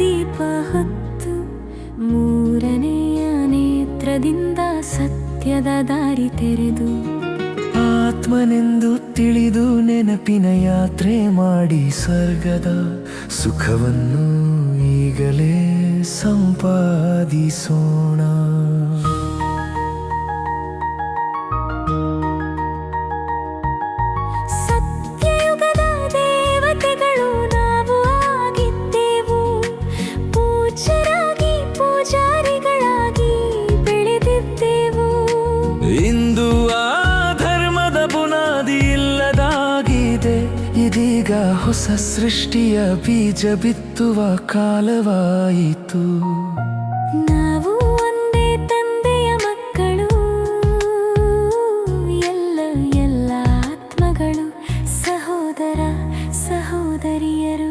ದೀಪ ಹತ್ತು, ಮೂರನೆಯ ನೇತ್ರದಿಂದ ಸತ್ಯದ ದಾರಿ ತೆರೆದು. ಆತ್ಮನೆಂದು ತಿಳಿದು ನೆನಪಿನ ಯಾತ್ರೆ ಮಾಡಿ ಸ್ವರ್ಗದ ಸುಖವನ್ನು ಈಗಲೇ ಸಂಪಾದಿಸೋ ಹೊಸ ಸೃಷ್ಟಿಯ ಬೀಜ ಬಿತ್ತುವ ಕಾಲವಾಯಿತು. ನಾವು ಒಂದೇ ತಂದೆಯ ಮಕ್ಕಳು ಎಲ್ಲ ಎಲ್ಲ ಆತ್ಮಗಳು ಸಹೋದರ ಸಹೋದರಿಯರು.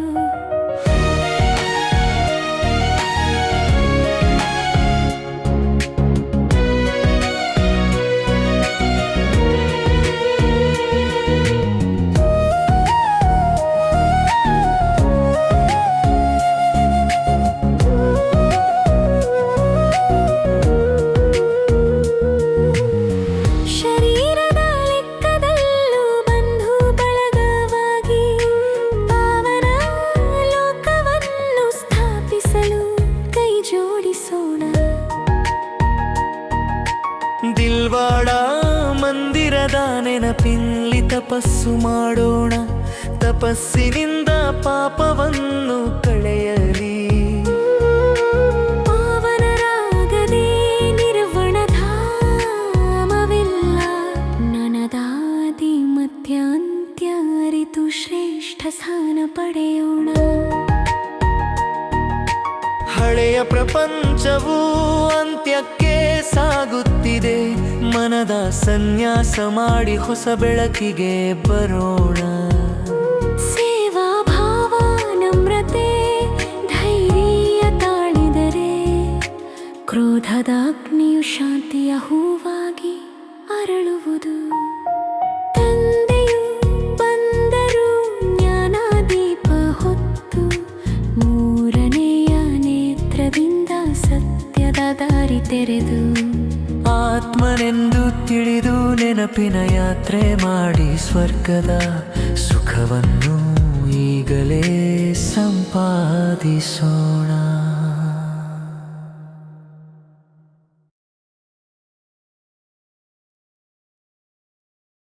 ದಿಲ್ವಾಡ ಮಂದಿರದ ನೆನಪಿಲ್ಲಿ ತಪಸ್ಸು ಮಾಡೋಣ. ತಪಸ್ಸಿನಿಂದ ಪಾಪವನ್ನು ಕಳೆಯಲಿ. ಮಧ್ಯಾಂತ್ಯ ಅರಿತು ಶ್ರೇಷ್ಠ ಸ್ಥಾನ ಪಡೆಯೋಣ. ಹಳೆಯ ಪ್ರಪಂಚವು ಅಂತ್ಯಕ್ಕೆ ಸಾಗುತ್ತಿದೆ. ಮನದ ಸನ್ಯಾಸ ಮಾಡಿ ಹೊಸ ಬೆಳಕಿಗೆ ಬರೋಣ ತೆರೆದು ಆತ್ಮನೆಂದು ತಿಳಿದು ನೆನಪಿನ ಯಾತ್ರೆ ಮಾಡಿ ಸ್ವರ್ಗದ ಸುಖವನ್ನು ಈಗಲೇ ಸಂಪಾದಿಸೋಣ